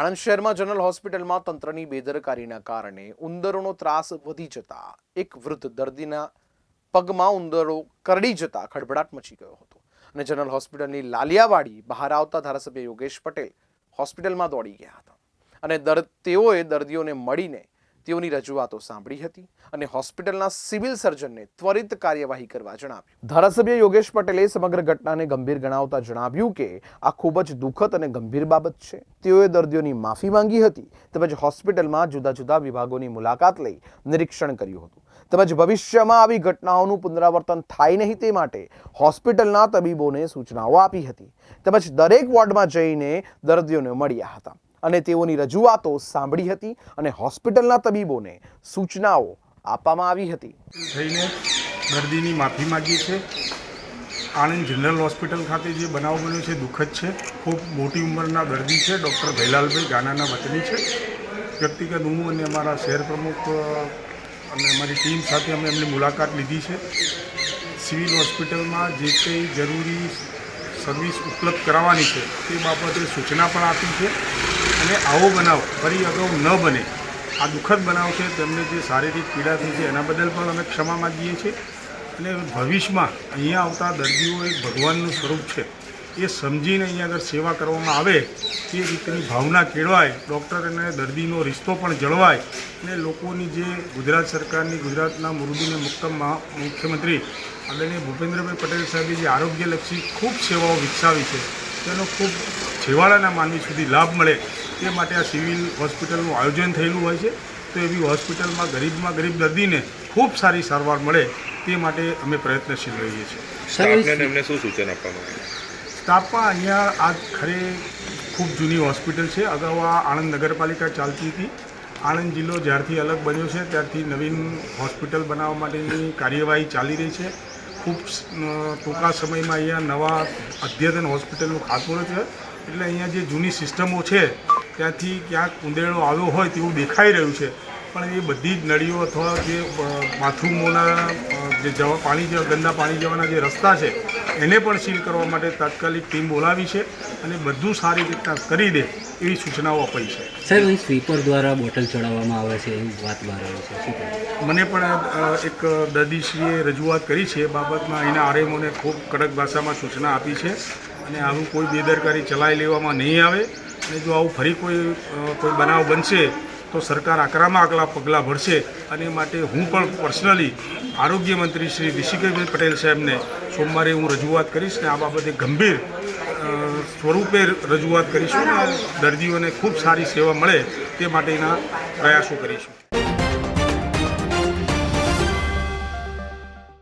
આણંદ શહેરમાં જનરલ હોસ્પિટલમાં તંત્રની બેદરકારીના કારણે ઉંદરોનો ત્રાસ વધી જતા એક વૃદ્ધ દર્દીના પગમાં ઉંદરો કરડી જતા ખળભળાટ મચી ગયો હતો. અને જનરલ હોસ્પિટલની લાલિયાવાડી બહાર આવતા ધારાસભ્ય યોગેશ પટેલ હોસ્પિટલમાં દોડી ગયા હતા. અને દર, તેઓએ દર્દીઓને મળીને તેઓની રજૂઆતો સાંભળી હતી અને હોસ્પિટલના સિવિલ સર્જનને ત્વરિત કાર્યવાહી કરવા જણાવ્યું. ધારાસભ્ય યોગેશ પટેલે સમગ્ર ઘટનાને ગંભીર ગણાવતા જણાવ્યું કે આ ખૂબ જ દુઃખદ અને ગંભીર બાબત છે. તેઓએ દર્દીઓની માફી માંગી હતી તેમજ હોસ્પિટલમાં જુદા જુદા વિભાગોની મુલાકાત લઈ નિરીક્ષણ કર્યું હતું. તેમજ ભવિષ્યમાં આવી ઘટનાઓનું પુનરાવર્તન થાય નહીં તે માટે હોસ્પિટલના તબીબોને સૂચનાઓ આપી હતી. તેમજ દરેક વોર્ડમાં જઈને દર્દીઓને મળ્યા હતા. અને તેઓની રજૂઆતો સાંભળી હતી અને હોસ્પિટલના તબીબોને સૂચનાઓ આપવામાં આવી હતી. થઈને દર્દીની માફી માગી છે. આણંદ જનરલ હોસ્પિટલ ખાતે જે બનાવ બન્યો છે, દુઃખદ છે. ખૂબ મોટી ઉંમરના દર્દી છે, ડૉક્ટર ભૈલાલભાઈ ગાનાના વતની છે. વ્યક્તિગત હું અને અમારા શહેર પ્રમુખ અને અમારી ટીમ સાથે અમે એમની મુલાકાત લીધી છે. સિવિલ હોસ્પિટલમાં જે કંઈ જરૂરી સર્વિસ ઉપલબ્ધ કરાવવાની છે. તે બાબતે સૂચના પણ આપી છે અને આવો બનાવ ફરી અગાઉ ન બને. આ દુઃખદ બનાવ છે. તેમને જે શારીરિક પીડા થઈ છે એના બદલ પણ અમે ક્ષમા માગીએ છીએ. અને ભવિષ્યમાં અહીંયા આવતા દર્દીઓ એક ભગવાનનું સ્વરૂપ છે. એ સમજીને અહીંયા આગળ સેવા કરવામાં આવે તે રીતની ભાવના કેળવાય, ડૉક્ટર અને દર્દીનો રિશ્તો પણ જળવાય અને લોકોની જે ગુજરાત સરકારની, ગુજરાતના મૃદુને મુક્તમ મુખ્યમંત્રી આદરણીય ભૂપેન્દ્રભાઈ પટેલ સાહેબે જે આરોગ્યલક્ષી ખૂબ સેવાઓ વિકસાવી છે, તેનો ખૂબ છેવાડાના માનવી સુધી લાભ મળે તે માટે આ સિવિલ હોસ્પિટલનું આયોજન થયેલું હોય છે. તો એવી હોસ્પિટલમાં ગરીબમાં ગરીબ દર્દીને ખૂબ સારી સારવાર મળે, તે માટે અમે પ્રયત્નશીલ રહીએ છીએ. શું સૂચન આપવામાં આવ્યું? સ્ટાફમાં અહીંયા આ ખરે ખૂબ જૂની હોસ્પિટલ છે. અગાઉ આ આણંદ નગરપાલિકા ચાલતી હતી. આણંદ જિલ્લો જ્યારથી અલગ બન્યો છે, ત્યારથી નવીન હોસ્પિટલ બનાવવા માટેની કાર્યવાહી ચાલી રહી છે. ખૂબ ટૂંકા સમયમાં અહીંયા નવા અદ્યતન હોસ્પિટલનું ખાતમુહૂર્ત છે. એટલે અહીંયા જે જૂની સિસ્ટમો છે, ત્યાંથી ક્યાંક ઉંદેડો આવ્યો હોય તેવું દેખાઈ રહ્યું છે. પણ એ બધી જ નળીઓ અથવા જે બાથરૂમોના જે જવા, પાણી જેવા, ગંદા પાણી જવાના જે રસ્તા છે એને પણ સીલ કરવા માટે તાત્કાલિક ટીમ બોલાવી છે અને બધું સારી રીતના કરી દે એવી સૂચનાઓ અપાઈ છે. સાહેબ અહીં સ્વીપર દ્વારા બોટલ ચડાવવામાં આવે છે એવી વાત બહાર આવે છે. મને પણ એક દર્દીશ્રીએ રજૂઆત કરી છે એ બાબતમાં અહીંના આરએમઓને ખૂબ કડક ભાષામાં સૂચના આપી છે અને આવું કોઈ બેદરકારી ચલાવી લેવામાં નહીં આવે અને જો આવું ફરી કોઈ કોઈ બનાવ બનશે તો સરકાર આકરામાં આગલા પગલાં ભરશે અને માટે હું પણ પર્સનલી આરોગ્ય મંત્રી શ્રી ઋષિકેશભાઈ પટેલ સાહેબને સોમવારે હું રજૂઆત કરીશ ને આ બાબતે ગંભીર સ્વરૂપે રજૂઆત કરીશું અને દર્દીઓને ખૂબ સારી સેવા મળે તે માટેના પ્રયાસો કરીશું.